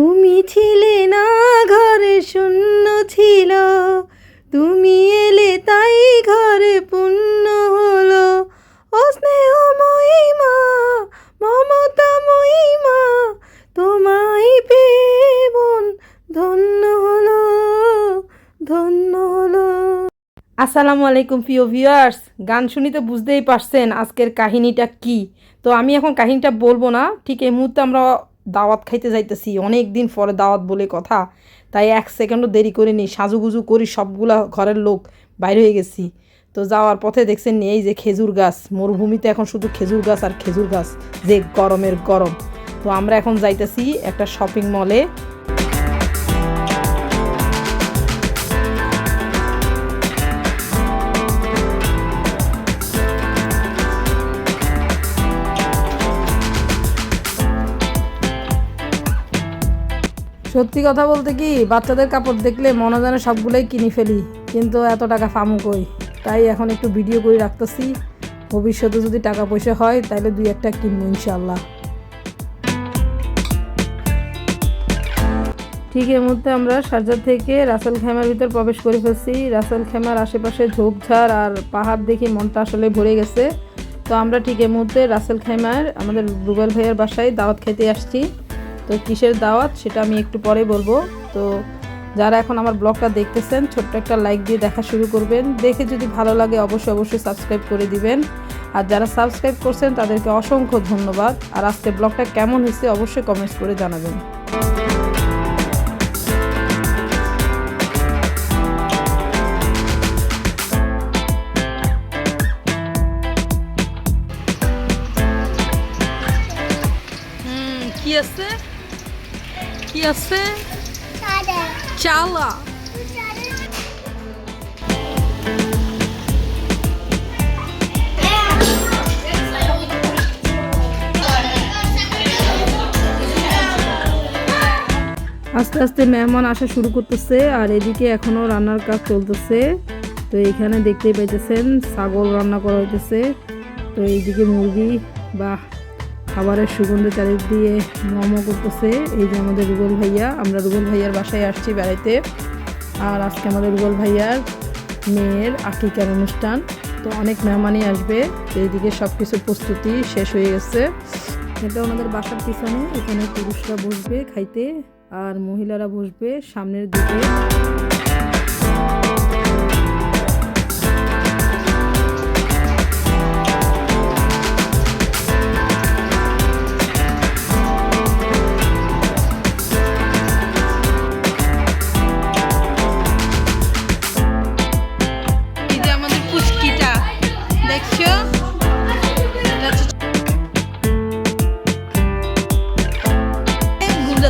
তুমি ছিলে না, ঘরে শূন্য ছিল। তুমি এলে তাই ঘরে পূর্ণ হলো। ও স্নেহময়ী মা মমতাময়ী মা তোমায় পেয়ে বোন ধন্য হলো ধন্য হলো। আসসালামু আলাইকুম প্রিয় ভিউয়ার্স গান শুনি তো বুঝতেই পারছেন আজকের কাহিনীটা কি। তো আমি এখন কাহিনীটা বলব না, ঠিক এই মুহূর্তে আমরা দাওয়াত খাইতে যাইতেছি অনেক দিন পরে দাওয়াত বলে কথা, তাই এক সেকেন্ডও দেরি করে নিই সাজুগুজু করি সবগুলা ঘরের লোক বাইরে হয়ে গেছি। তো যাওয়ার পথে দেখছেন এই যে খেজুর গাছ, মরুভূমিতে এখন শুধু খেজুর গাছ আর খেজুর গাছ, যে গরমের গরম। তো আমরা এখন যাইতেছি একটা শপিং মলে সত্যি কথা বলতে কি, বাচ্চাদের কাপড় দেখলে মনে জানে সবগুলোই কিনে ফেলি, কিন্তু এত টাকা ফামু কই? তাই এখন একটু ভিডিও করে রাখতেছি। ভবিষ্যতে যদি টাকা পয়সা হয়, তাহলে দুই একটা কিনবো ইনশাল্লাহ ঠিক এই মুহূর্তে আমরা শারজার থেকে রাসেল খেমার ভিতর প্রবেশ করে ফেলছি। রাসেল খেমার আশেপাশে ঝোপঝাড় আর পাহাড় দেখে মনটা আসলে ভরে গেছে। তো আমরা ঠিক এই মুহূর্তে রাসেল খেমার, আমাদের রুবেল ভাইয়ের বাসায় দাওয়াত খেতে আসছি। তো কিসের দাওয়াত সেটা আমি একটু পরে বলব। তো যারা এখন আমার ব্লগটা দেখতেছেন, ছোট্ট একটা লাইক দিয়ে দেখা শুরু করবেন। দেখে যদি ভালো লাগে অবশ্যই অবশ্যই সাবস্ক্রাইব করে দিবেন। আর যারা সাবস্ক্রাইব করছেন তাদেরকে অসংখ্য ধন্যবাদ। আর আজকে ব্লগটা কেমন হয়েছে অবশ্যই কমেন্টস করে জানাবেন। আছে? চালা। আস্তে আস্তে মেহমান আসা শুরু করতেছে আর এদিকে এখনও রান্নার কাজ চলতেছে। তো এখানে দেখতেই পাইতেছেন ছাগল রান্না করা হইতেছে। তো এইদিকে মুরগি বা খাবারের সুগন্ধ চারিদিক দিয়ে মোমো করতেছে। এই যে আমাদের রুবেল ভাইয়া, আমরা রুবেল ভাইয়ার বাসায় আসছি বেড়াইতে। আর আজকে আমাদের রুবেল ভাইয়ার মেয়ের আকিকার অনুষ্ঠান। তো অনেক মেহমানই আসবে। এইদিকে সব কিছু প্রস্তুতি শেষ হয়ে গেছে। এটা ওনাদের বাসার পিছনে, এখানে পুরুষরা বসবে খাইতে, আর মহিলারা বসবে সামনের দিকে।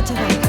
Today.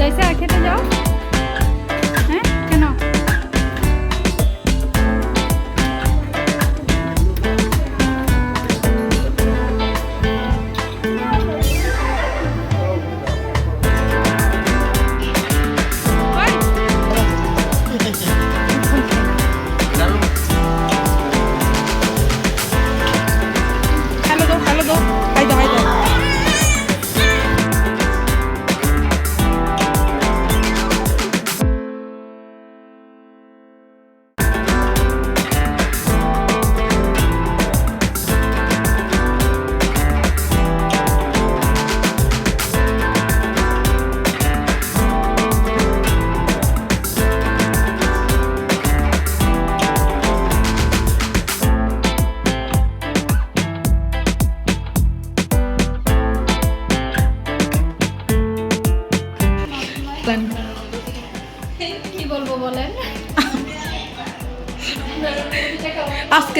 等一下，开灯交。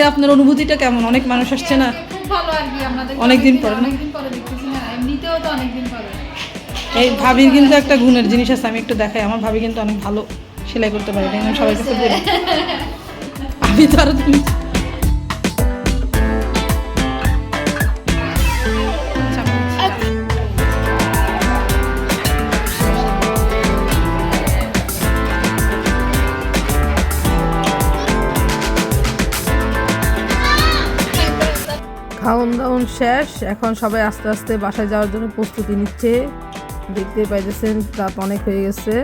আজকে আপনার অনুভূতিটা কেমন? অনেক মানুষ আসছে না? খুব ভালো আর কি আমাদের অনেকদিন পরে না? অনেকদিন পরে দেখতেছি না এমনিতেও তো অনেকদিন পরে। এই ভাবির কিন্তু একটা গুণের জিনিস আছে আমি একটু দেখাই। আমার ভাবি কিন্তু অনেক ভালো সেলাই করতে পারি সবাই কাছে বলি। আমি তো আরও শেষ। এখন সবাই আস্তে আস্তে বাসায় যাওয়ার জন্য প্রস্তুতি নিচ্ছে। দেখতে পাইতেছেন, রাত অনেক হয়ে গেছে।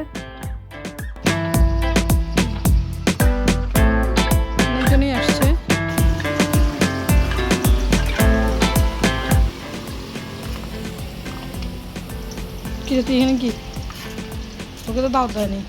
কি তোকে তো দাও দেয়নি।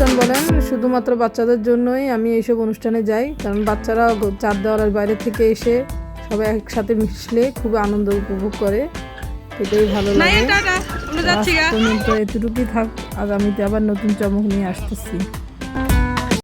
অনুষ্ঠান বলেন শুধুমাত্র বাচ্চাদের জন্যই আমি এইসব অনুষ্ঠানে যাই কারণ বাচ্চারা চার দেওয়ালের বাইরে থেকে এসে সবাই একসাথে মিশলে খুব আনন্দ উপভোগ করে। এটাই ভালো লাগে। এতটুকুই থাক আগামীতে আবার নতুন চমক নিয়ে আসতেছি।